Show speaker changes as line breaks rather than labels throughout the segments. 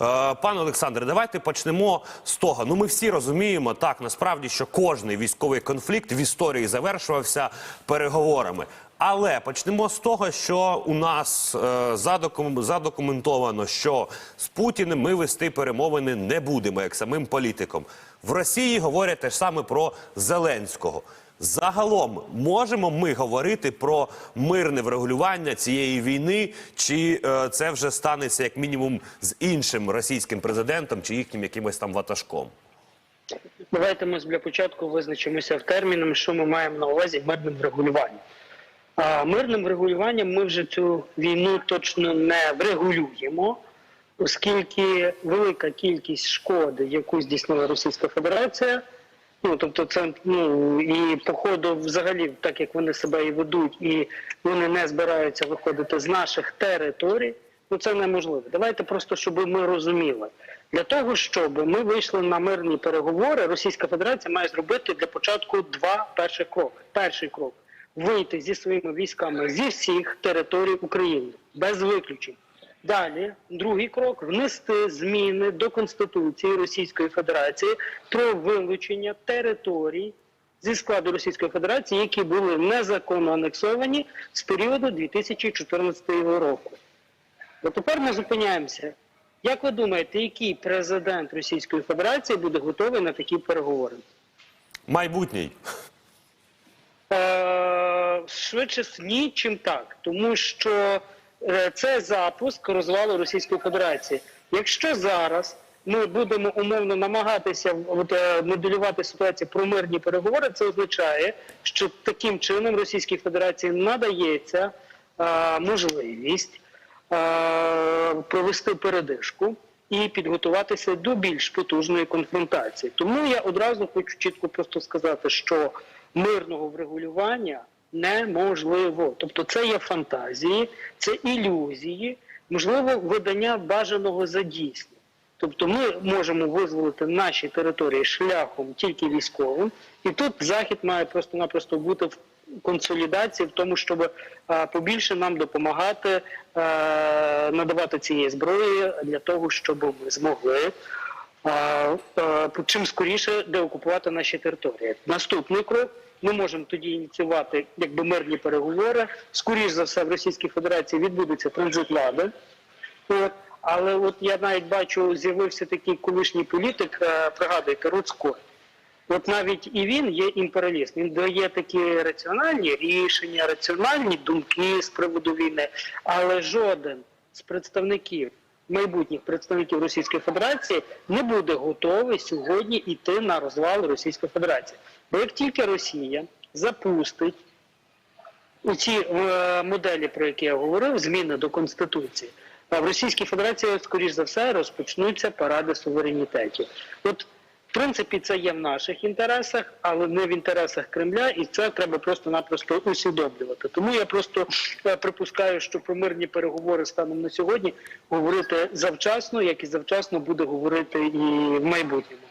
Е, Пане Олександре, давайте почнемо з того. Ну, ми всі розуміємо так, насправді, що кожний військовий конфлікт в історії завершувався переговорами. Але почнемо з того, що у нас е, задокум- задокументовано, що з Путіним ми вести перемовини не будемо, як самим політиком. В Росії говорять те ж саме про Зеленського. Загалом можемо ми говорити про мирне врегулювання цієї війни, чи е, це вже станеться як мінімум з іншим російським президентом чи їхнім якимось там ватажком?
Давайте ми для початку визначимося в термінами, що ми маємо на увазі мирним врегулюванням. А мирним врегулюванням ми вже цю війну точно не врегулюємо, оскільки велика кількість шкоди, яку здійснила Російська Федерація, ну тобто це ну і по ходу взагалі, так як вони себе і ведуть, і вони не збираються виходити з наших територій. Ну це неможливо. Давайте просто, щоб ми розуміли. Для того, щоб ми вийшли на мирні переговори, Російська Федерація має зробити для початку два перших кроки. Перший крок вийти зі своїми військами зі всіх територій України без виключень. Далі, другий крок внести зміни до Конституції Російської Федерації про вилучення територій зі складу Російської Федерації, які були незаконно анексовані з періоду 2014 року. От тепер ми зупиняємося. Як ви думаєте, який президент Російської Федерації буде готовий на такі переговори?
Майбутній.
Е, швидше ні, чим так, тому що це запуск розвалу Російської Федерації. Якщо зараз ми будемо умовно намагатися е, моделювати ситуацію про мирні переговори, це означає, що таким чином Російській Федерації надається е, можливість е, провести передишку і підготуватися до більш потужної конфронтації. Тому я одразу хочу чітко просто сказати, що мирного врегулювання неможливо. Тобто це є фантазії, це ілюзії, можливо, видання бажаного за дійсне. Тобто ми можемо визволити наші території шляхом тільки військовим, і тут захід має просто-напросто бути в консолідації в тому, щоб е, побільше нам допомагати е, надавати цієї зброї для того, щоб ми змогли е, е, чим скоріше деокупувати наші території. Наступний крок. Ми можемо тоді ініціювати якби мирні переговори. Скоріш за все, в Російській Федерації відбудеться транзит влади. От. Але от я навіть бачу, з'явився такий колишній політик, е, пригадуєте, Руцько. От навіть і він є імперіаліст. Він дає такі раціональні рішення, раціональні думки з приводу війни, але жоден з представників майбутніх представників Російської Федерації не буде готовий сьогодні йти на розвал Російської Федерації. Бо як тільки Росія запустить у ці е, моделі, про які я говорив, зміни до Конституції, а в Російській Федерації, скоріш за все, розпочнуться паради суверенітетів. От, принципі, це є в наших інтересах, але не в інтересах Кремля, і це треба просто-напросто усвідомлювати. Тому я просто е, припускаю, що про мирні переговори станом на сьогодні говорити завчасно, як і завчасно буде говорити і в майбутньому.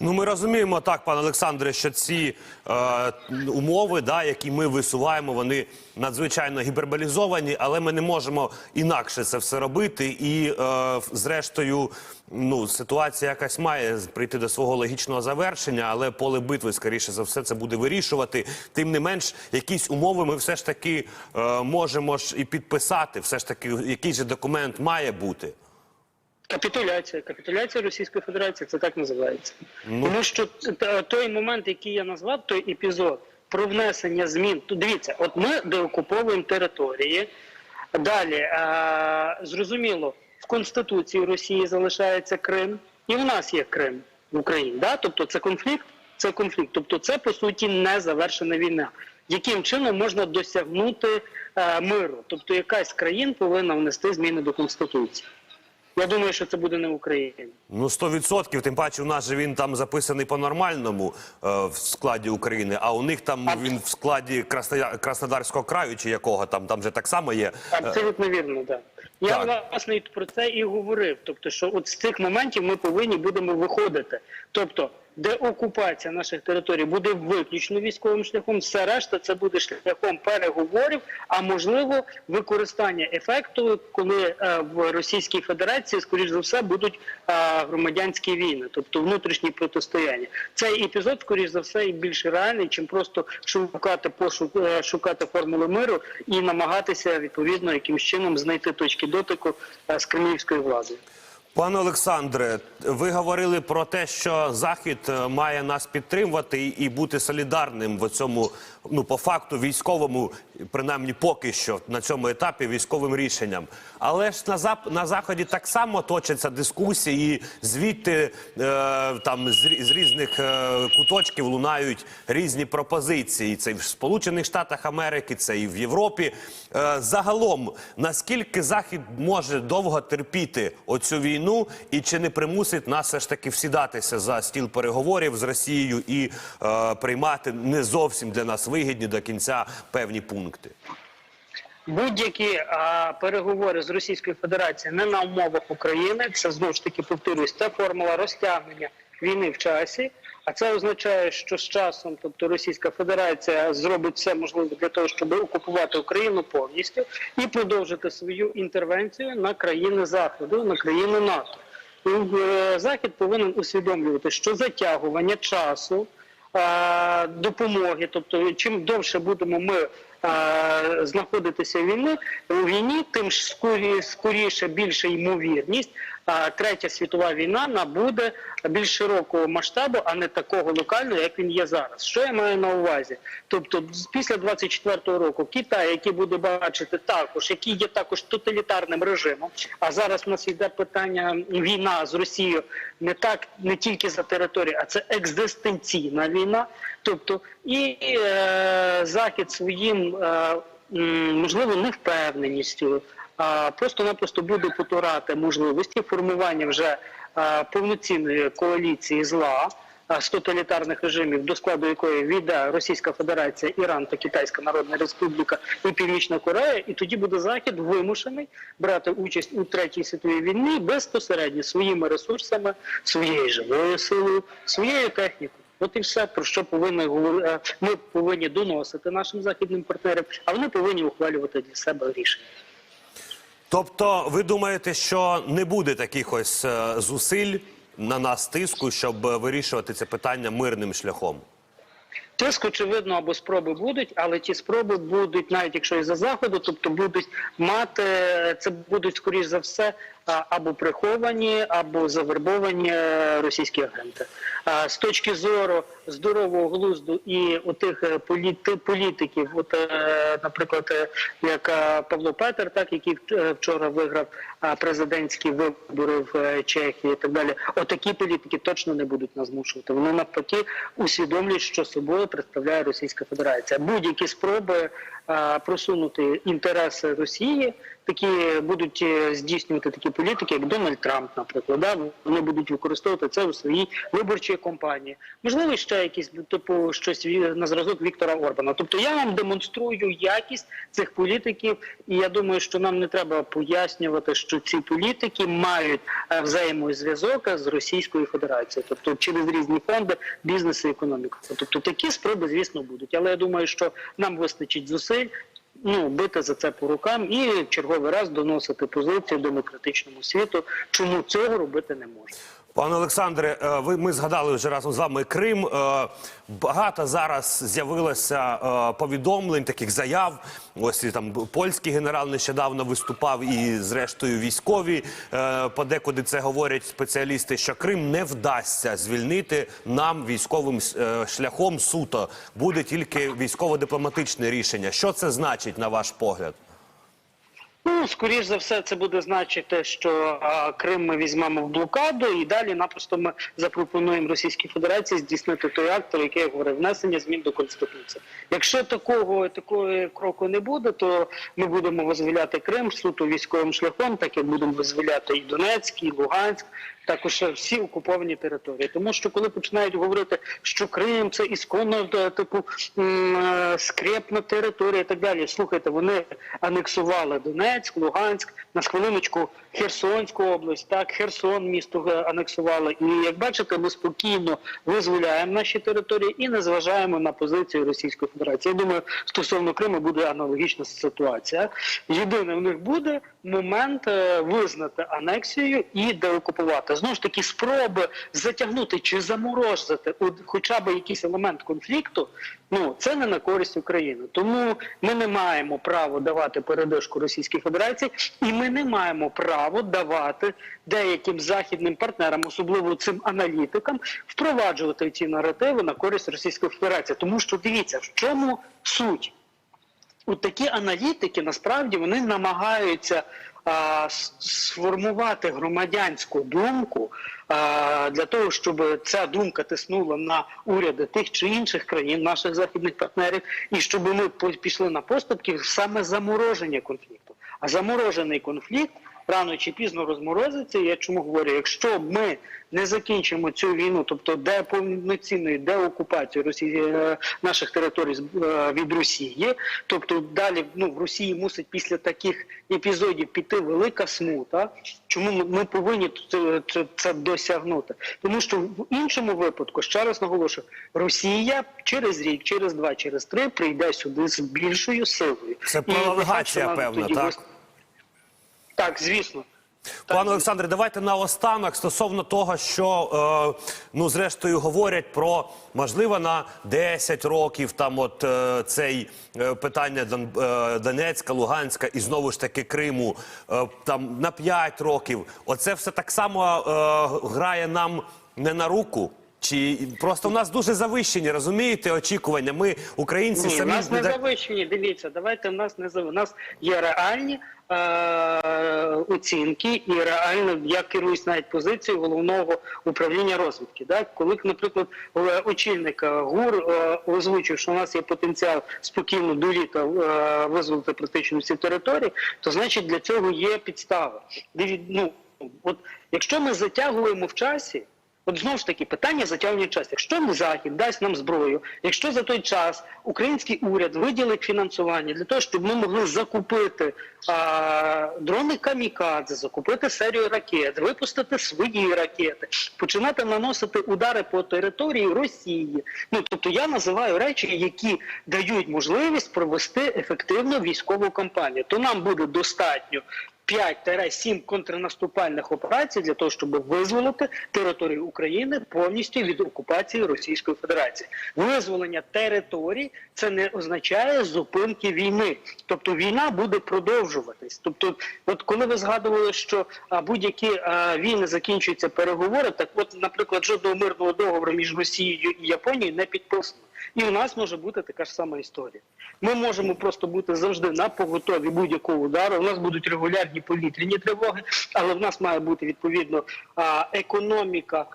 Ну, ми розуміємо так, пане Олександре, що ці е, умови, да, які ми висуваємо, вони надзвичайно гіперболізовані, але ми не можемо інакше це все робити. І, е, зрештою, ну, ситуація якась має прийти до свого логічного завершення, але поле битви, скоріше за все, це буде вирішувати. Тим не менш, якісь умови ми все ж таки е, можемо ж і підписати. Все ж таки, якийсь же документ має бути.
Капітуляція, капітуляція Російської Федерації, це так називається. Тому що той момент, який я назвав, той епізод про внесення змін. То дивіться, от ми деокуповуємо території. Далі е- зрозуміло, в Конституції Росії залишається Крим, і в нас є Крим в Україні. Да? Тобто це конфлікт, це конфлікт. Тобто, це по суті не завершена війна. Яким чином можна досягнути е- миру? Тобто, якась з країн повинна внести зміни до Конституції. Я думаю, що це буде не в Україні.
Ну, 100%, тим паче у нас же він там записаний по-нормальному е, в складі України, а у них там він в складі Красно... Краснодарського краю чи якого там, там же так само є. Е,
Абсолютно вірно, так. Я
Так.
власне про це і говорив. Тобто, що от з цих моментів ми повинні будемо виходити. Тобто, деокупація наших територій буде виключно військовим шляхом. Все решта це буде шляхом переговорів, а можливо використання ефекту, коли е, в Російській Федерації, скоріш за все, будуть е, громадянські війни, тобто внутрішні протистояння. Цей епізод, скоріш за все, і більш реальний, чим просто шукати пошук, е, шукати формули миру і намагатися відповідно якимсь чином знайти точки дотику е, з кремлівською владою.
Пане Олександре, ви говорили про те, що Захід е, має нас підтримувати і бути солідарним в цьому, ну по факту, військовому, принаймні поки що на цьому етапі військовим рішенням. Але ж на зап на заході так само точаться дискусії, і звідти е, там з, з різних е, куточків лунають різні пропозиції. Це і в Сполучених Штатах Америки, це і в Європі. Е, загалом, наскільки Захід може довго терпіти оцю війну, і чи не примусить нас все ж таки всідатися за стіл переговорів з Росією і е, приймати не зовсім для нас вигідні до кінця певні пункти?
Будь-які а, переговори з Російською Федерацією не на умовах України. Це знову ж таки повторюсь, це формула розтягнення війни в часі. А це означає, що з часом, тобто Російська Федерація зробить все можливе для того, щоб окупувати Україну повністю і продовжити свою інтервенцію на країни Заходу, на країни НАТО. І, е, Захід повинен усвідомлювати, що затягування часу допомоги, тобто чим довше будемо ми знаходитися в війні, у війні, тим скоріше більша ймовірність. е, Третя світова війна набуде більш широкого масштабу, а не такого локального, як він є зараз. Що я маю на увазі? Тобто, після 24-го року Китай, який буде бачити також, який є також тоталітарним режимом. А зараз в нас йде питання війна з Росією не так, не тільки за територію, а це екзистенційна війна. Тобто, і е, захід своїм е, можливо невпевненістю, а просто-напросто буде потурати можливості формування вже е, повноцінної коаліції зла. а, З тоталітарних режимів, до складу якої війде Російська Федерація, Іран та Китайська Народна Республіка і Північна Корея, і тоді буде Захід вимушений брати участь у третій світовій війні безпосередньо своїми ресурсами, своєю живою силою, своєю технікою. От і все про що повинні е, ми повинні доносити нашим західним партнерам, а вони повинні ухвалювати для себе рішення.
Тобто, ви думаєте, що не буде таких ось е, зусиль на нас тиску, щоб е, вирішувати це питання мирним шляхом?
Тиск, очевидно, або спроби будуть, але ті спроби будуть, навіть якщо і за заходу, тобто будуть мати це будуть скоріш за все або приховані, або завербовані е, російські агенти. З точки зору здорового глузду і отих е, політи, політиків, от, е, наприклад, як Павло Петер, так який вчора виграв президентські вибори в Чехії, і так далі. Отакі політики точно не будуть нас змушувати. Вони навпаки усвідомлюють, що собою представляє Російська Федерація. Будь-які спроби просунути інтереси Росії, такі будуть е, здійснювати такі політики, як Дональд Трамп, наприклад. Да? Вони будуть використовувати це у своїй виборчій кампанії. Можливо, ще якісь типу щось на зразок Віктора Орбана. Тобто я вам демонструю якість цих політиків, і я думаю, що нам не треба пояснювати, що ці політики мають е, взаємозв'язок з Російською Федерацією, тобто через різні фонди, бізнес і економіку. Тобто такі спроби, звісно, будуть. Але я думаю, що нам вистачить зусиль. Ну, бити за це по рукам і черговий раз доносити позицію демократичному світу, чому цього робити не можна.
Пане Олександре, е, ви ми згадали вже разом з вами Крим. Е, Багато зараз з'явилося е, повідомлень, таких заяв. Ось і там польський генерал нещодавно виступав, і зрештою військові подекуди це говорять спеціалісти, що Крим не вдасться звільнити нам військовим шляхом суто. Буде тільки військово-дипломатичне рішення. Що це значить на ваш погляд?
Ну, скоріш за все, це буде значити, що Крим ми візьмемо в блокаду, і далі напросто ми запропонуємо Російській Федерації здійснити той акт, про який я говорив, внесення змін до конституції. Якщо такого такого кроку не буде, то ми будемо визволяти Крим суто військовим шляхом, так як будемо визволяти і Донецьк, і Луганськ. Також всі окуповані території, тому що коли починають говорити, що Крим це ісконно е, типу е, скрепна територія і так далі. Слухайте, вони анексували Донецьк. Донецьк, Луганськ, на хвилиночку Херсонську область, так Херсон місто е, анексували. І як бачите, ми спокійно визволяємо наші території і не зважаємо на позицію Російської Федерації. Я думаю, стосовно Криму буде аналогічна ситуація. Єдине в них буде момент е, визнати анексію і деокупувати. Знову ж таки, спроби затягнути чи заморозити хоча б якийсь елемент конфлікту. Ну це не на користь України. Тому ми не маємо права давати передишку Російській Федерації, і ми не маємо права давати деяким західним партнерам, особливо цим аналітикам, впроваджувати ці наративи на користь Російської Федерації. Тому що дивіться, в чому суть. От такі аналітики насправді вони намагаються а, сформувати громадянську думку а, для того, щоб ця думка тиснула на уряди тих чи інших країн, наших західних партнерів, і щоб ми пішли на поступки саме замороження конфлікту. А заморожений конфлікт рано чи пізно розморозиться. Я чому говорю, якщо ми не закінчимо цю війну, тобто де повноцінної деокупацію Росії е, наших територій е, від Росії, тобто далі ну в Росії мусить після таких епізодів піти велика смута. Чому ми, повинні це, це, це досягнути? Тому що в іншому випадку, ще раз наголошую, Росія через рік, через два, через три прийде сюди з більшою силою.
Це пролонгація певна, так?
Так, звісно.
Пане Олександре, давайте наостанок стосовно того, що е, ну зрештою говорять про можливо на 10 років там от е, цей е, питання Дон, е, Донецька, Луганська і знову ж таки Криму е, там на 5 років. Оце все так само е, грає нам не на руку. Чи просто в нас дуже завищені, розумієте, очікування? Ми, українці,
Ні,
самі
у нас не завищені. Дивіться, давайте в нас не зав... У нас є реальні е- оцінки, і реально я керуюсь навіть позицією головного управління розвідки. Так? Коли, наприклад, е, очільник ГУР е, озвучив, що у нас є потенціал спокійно до літа е, визволити практично всі території, то значить для цього є підстава. Диві- Ну, от якщо ми затягуємо в часі. От знову ж таки питання затягування часу. Якщо захід дасть нам зброю, якщо за той час український уряд виділить фінансування для того, щоб ми могли закупити а, дрони камікадзе, закупити серію ракет, випустити свої ракети, починати наносити удари по території Росії. Ну тобто я називаю речі, які дають можливість провести ефективну військову кампанію. То нам буде достатньо 5-7 контрнаступальних операцій для того, щоб визволити територію України повністю від окупації Російської Федерації. Визволення територій це не означає зупинки війни. Тобто війна буде продовжуватись. Тобто, от коли ви згадували, що будь-які війни закінчуються переговори, так от, наприклад, жодного мирного договору між Росією і Японією не підписано. І у нас може бути така ж сама історія. Ми можемо просто бути завжди на поготові будь-якого удару. У нас будуть регулярні повітряні тривоги, але в нас має бути відповідно економіка.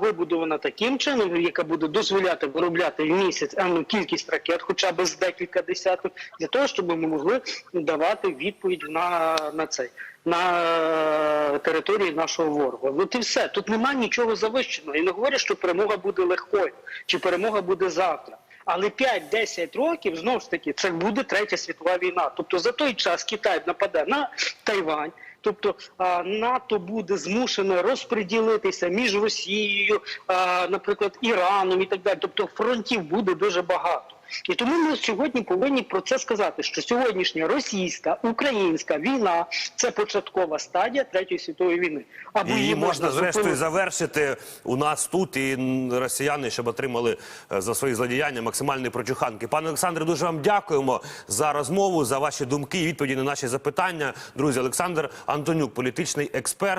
Вибудована таким чином, яка буде дозволяти виробляти в місяць певну кількість ракет, хоча б з декілька десяток, для того, щоб ми могли давати відповідь на, на цей на е, території нашого ворога. От і все. Тут немає нічого завищеного. І не говорю, що перемога буде легкою, чи перемога буде завтра. Але 5-10 років знову ж таки це буде третя світова війна. Тобто за той час Китай нападе на Тайвань. Тобто НАТО буде змушено розподілитися між Росією, наприклад, Іраном і так далі. Тобто фронтів буде дуже багато. І тому ми сьогодні повинні про це сказати, що сьогоднішня російська українська війна це початкова стадія третьої світової війни. Або
Її можна зрештою завершити у нас тут, і росіяни, щоб отримали е, за свої злодіяння максимальні прочуханки. Пане Олександре, дуже вам дякуємо за розмову, за ваші думки і відповіді на наші запитання. Друзі, Олександр Антонюк, політичний експерт.